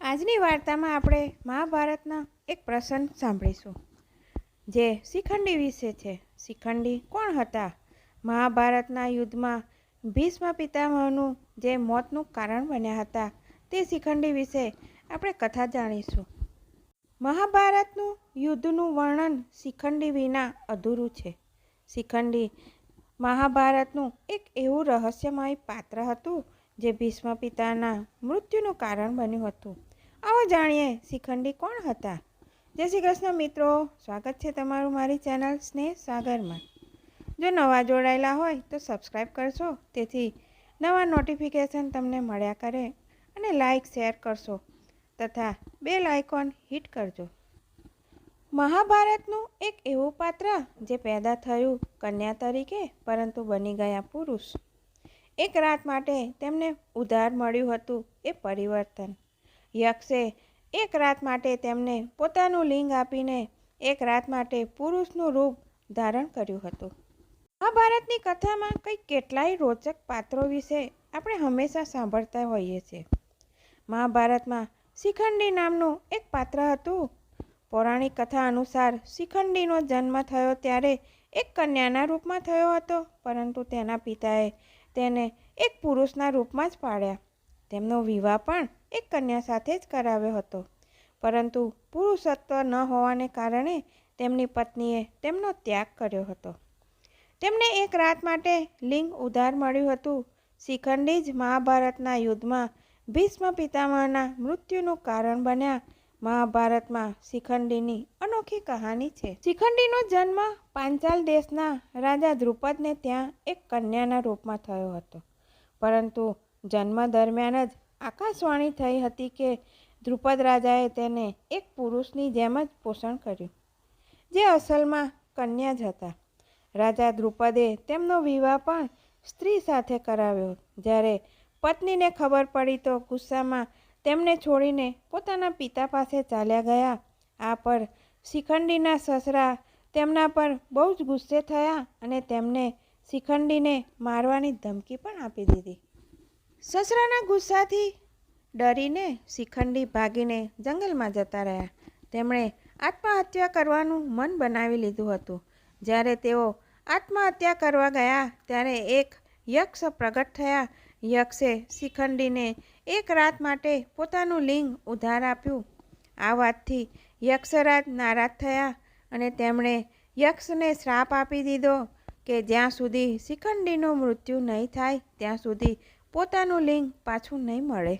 આજની વાર્તામાં આપણે મહાભારતના એક પ્રસંગ સાંભળીશું, જે શિખંડી વિશે છે. શિખંડી કોણ હતા? મહાભારતના યુદ્ધમાં ભીષ્મ પિતામહનું જે મોતનું કારણ બન્યા હતા, તે શિખંડી વિશે આપણે કથા જાણીશું. મહાભારતનું યુદ્ધનું વર્ણન શિખંડી વિના અધૂરું છે. શિખંડી મહાભારતનું એક એવું રહસ્યમય પાત્ર હતું, જે ભીષ્મ પિતાના મૃત્યુનું કારણ બન્યું હતું. આવો જાણીએ શિખંડી કોણ હતા? જય શ્રી કૃષ્ણ મિત્રો, સ્વાગત છે તમારું મારી ચેનલ સ્નેહ સાગરમાં. જો નવા જોડાયેલા હોય તો સબસ્ક્રાઈબ કરશો, તેથી નવા નોટિફિકેશન તમને મળ્યા કરે અને લાઇક શેર કરશો તથા બેલ આઇકોન હિટ કરજો. મહાભારતનું એક એવું પાત્ર જે પેદા થયું કન્યા તરીકે, પરંતુ બની ગયા પુરુષ. એક રાત માટે તેમને ઉધાર મળ્યું હતું એ પરિવર્તન. યક્ષે એક રાત માટે તેમને પોતાનું લિંગ આપીને એક રાત માટે પુરુષનું રૂપ ધારણ કર્યું હતું. મહાભારતની કથામાં કંઈક કેટલાય રોચક પાત્રો વિશે આપણે હંમેશા સાંભળતા હોઈએ છીએ. મહાભારતમાં શિખંડી નામનું એક પાત્ર હતું. પૌરાણિક કથા અનુસાર શિખંડીનો જન્મ થયો ત્યારે એક કન્યાના રૂપમાં થયો હતો, પરંતુ તેના પિતાએ તેને એક પુરુષના રૂપમાં જ પાડ્યા. તેમનો વિવાહ પણ એક કન્યા સાથે જ કરાવ્યો હતો. પરંતુ પુરુષત્વ ન હોવાને કારણે તેમની પત્નીએ તેમનો ત્યાગ કર્યો હતો. તેમને એક રાત માટે લિંગ ઉધાર મળ્યું હતું. શિખંડી જ મહાભારતના યુદ્ધમાં ભીષ્મ પિતામહના મૃત્યુનું કારણ બન્યા. મહાભારતમાં શિખંડીની અનોખી કહાની છે. શિખંડીનો જન્મ પાંચાલ દેશના રાજા દ્રુપદને ત્યાં એક કન્યાના રૂપમાં થયો હતો. પરંતુ જન્મ દરમિયાન જ આકાશવાણી થઈ હતી કે ધ્રુપદ રાજાએ તેને એક પુરુષની જેમ જ પોષણ કર્યું, જે અસલમાં કન્યા જ હતા. રાજા ધ્રુપદે તેમનો વિવાહ પણ સ્ત્રી સાથે કરાવ્યો. જ્યારે પત્નીને ખબર પડી તો ગુસ્સામાં તેમને છોડીને પોતાના પિતા પાસે ચાલ્યા ગયા. આ પર શિખંડીના સસરા તેમના પર બહુ જ ગુસ્સે થયા અને તેમને શિખંડીને મારવાની ધમકી પણ આપી દીધી. સસરાના ગુસ્સાથી ડરીને શિખંડી ભાગીને જંગલમાં જતા રહ્યા. તેમણે આત્મહત્યા કરવાનું મન બનાવી લીધું હતું. જ્યારે તેઓ આત્મહત્યા કરવા ગયા, ત્યારે એક યક્ષ પ્રગટ થયા. યક્ષે શિખંડીને એક રાત માટે પોતાનું લિંગ ઉધાર આપ્યું. આ વાતથી યક્ષરાજ નારાજ થયા અને તેમણે યક્ષને શ્રાપ આપી દીધો કે જ્યાં સુધી શિખંડીનું મૃત્યુ નહીં થાય, ત્યાં સુધી પોતાનું લિંગ પાછું નહીં મળે.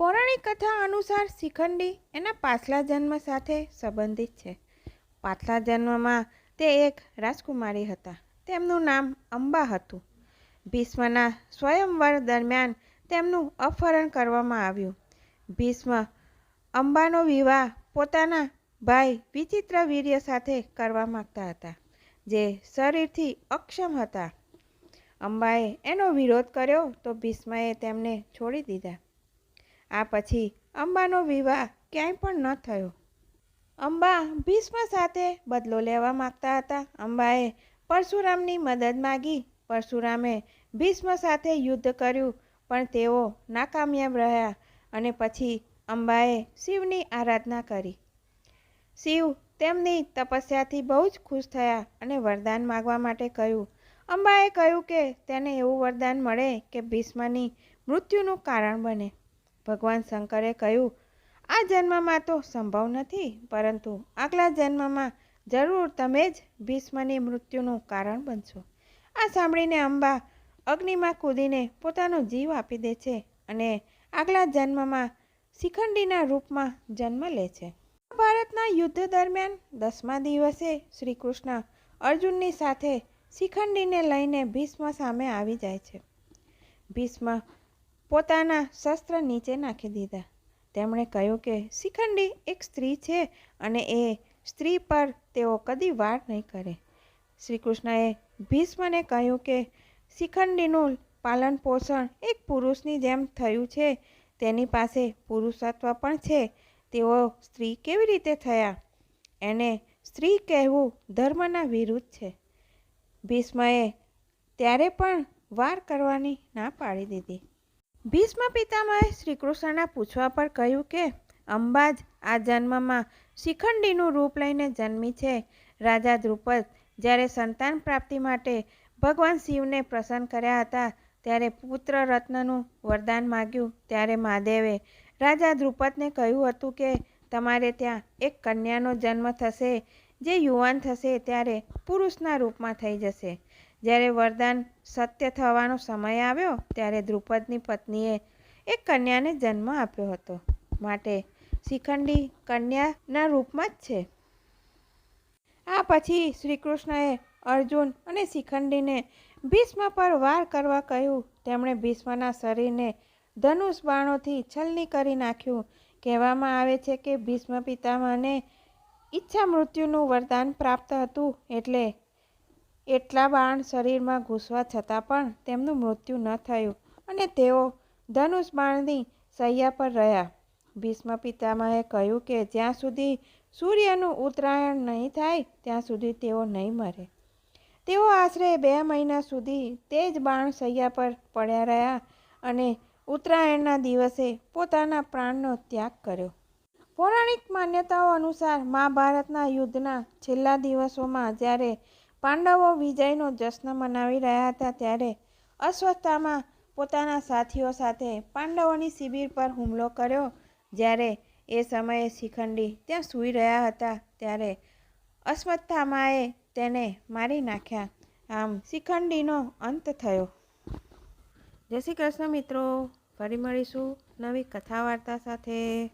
પૌરાણિક કથા અનુસાર શિખંડી એના પાછલા જન્મ સાથે સંબંધિત છે. પાછલા જન્મમાં તે એક રાજકુમારી હતા. તેમનું નામ અંબા હતું. ભીષ્મના સ્વયંવર દરમિયાન તેમનું અપહરણ કરવામાં આવ્યું. ભીષ્મ અંબાનો વિવાહ પોતાના ભાઈ વિચિત્ર વીર્ય સાથે કરવા માગતા હતા, જે શરીરથી અક્ષમ હતા. અંબાએ એનો વિરોધ કર્યો તો ભીષ્મએ તેમને છોડી દીધા. આ પછી અંબાનો વિવાહ ક્યાંય પણ ન થયો. અંબા ભીષ્મ સાથે બદલો લેવા માગતા હતા. અંબાએ પરશુરામની મદદ માગી. પરશુરામે ભીષ્મ સાથે યુદ્ધ કર્યું, પણ તેઓ નાકામયાબ રહ્યા અને પછી અંબાએ શિવની આરાધના કરી. શિવ તેમની તપસ્યાથી બહુ જ ખુશ થયા અને વરદાન માગવા માટે કહ્યું અંબાએ કહ્યું કે તેને એવું વરદાન મળે કે ભીષ્મની મૃત્યુનું કારણ બને. ભગવાન શંકરે કહ્યું, આ જન્મમાં તો સંભવ નથી, પરંતુ આગલા જન્મમાં જરૂર તમે જ ભીષ્મની મૃત્યુનું કારણ બનશો. આ સાંભળીને અંબા અગ્નિમાં કૂદીને પોતાનો જીવ આપી દે છે અને આગલા જન્મમાં શિખંડીના રૂપમાં જન્મ લે છે. ભારતના યુદ્ધ દરમિયાન દસમા દિવસે શ્રી કૃષ્ણ અર્જુનની સાથે શિખંડીને લઈને ભીષ્મ સામે આવી જાય છે. ભીષ્મ પોતાના શસ્ત્ર નીચે નાખી દીધા. તેમણે કહ્યું કે શિખંડી એક સ્ત્રી છે અને એ સ્ત્રી પર તેઓ કદી વાર નહીં કરે. શ્રી કૃષ્ણએ ભીષ્મને કહ્યું કે શિખંડીનું પાલન પોષણ એક પુરુષની જેમ થયું છે. તેની પાસે પુરુષત્વ પણ છે. તેઓ સ્ત્રી કેવી રીતે થયા? એને સ્ત્રી કહેવું ધર્મના વિરુદ્ધ છે. ભીષ્મએ ત્યારે પણ વાર કરવાની ના પાડી દીધી. ભીષ્મ પિતામહે શ્રી કૃષ્ણના પૂછવા પર કહ્યું કે, અંબાજ, આ જન્મમાં શિખંડીનું રૂપ લઈને જન્મી છે. રાજા દ્રુપદ જ્યારે સંતાન પ્રાપ્તિ માટે ભગવાન શિવને પ્રસન્ન કર્યા હતા, ત્યારે પુત્ર રત્નનું વરદાન માગ્યું. ત્યારે મહાદેવે રાજા દ્રુપદને કહ્યું હતું કે, તમારે ત્યાં એક કન્યાનો જન્મ થશે. જે યુવાન થશે ત્યારે પુરુષના રૂપમાં થઈ જશે. જ્યારે વરદાન સત્ય થવાનો સમય આવ્યો, ત્યારે દ્રુપદની પત્નીએ એક કન્યાને જન્મ આપ્યો હતો. માટે શિખંડી કન્યાના રૂપમાં જ છે. આ પછી શ્રીકૃષ્ણએ અર્જુન અને શિખંડીને ભીષ્મ પર વાર કરવા કહ્યું. તેમણે ભીષ્મના શરીરને ધનુષ બાણોથી છલની કરી નાખ્યું. કહેવામાં આવે છે કે ભીષ્મ પિતામહને ઈચ્છા મૃત્યુનું વરદાન પ્રાપ્ત હતું એટલે એટલા બાણ શરીરમાં ઘૂસવા છતાં પણ તેમનું મૃત્યુ ન થયું અને તેઓ ધનુષ બાણની સૈયા પર રહ્યા. ભીષ્મ પિતામહે કહ્યું કે જ્યાં સુધી સૂર્યનું ઉત્તરાયણ નહીં થાય, ત્યાં સુધી તેઓ નહીં મરે. તેઓ આશરે બે મહિના સુધી તે જ બાણ સૈયા પર પડ્યા રહ્યા અને ઉત્તરાયણના દિવસે પોતાના પ્રાણનો ત્યાગ કર્યો. પૌરાણિક માન્યતાઓ અનુસાર મહાભારતના યુદ્ધના છેલ્લા દિવસોમાં જ્યારે પાંડવો વિજયનો જશ્ન મનાવી રહ્યા હતા ત્યારે અશ્વત્થામાં પોતાના સાથીઓ સાથે પાંડવોની શિબિર પર હુમલો કર્યો. જ્યારે એ સમયે શિખંડી ત્યાં સૂઈ રહ્યા હતા ત્યારે અસ્વસ્થામાએ તેને મારી નાખ્યા. આમ શિખંડીનો અંત થયો. જય શ્રી કૃષ્ણ મિત્રો. ફરી મળીશું નવી કથા વાર્તા સાથે.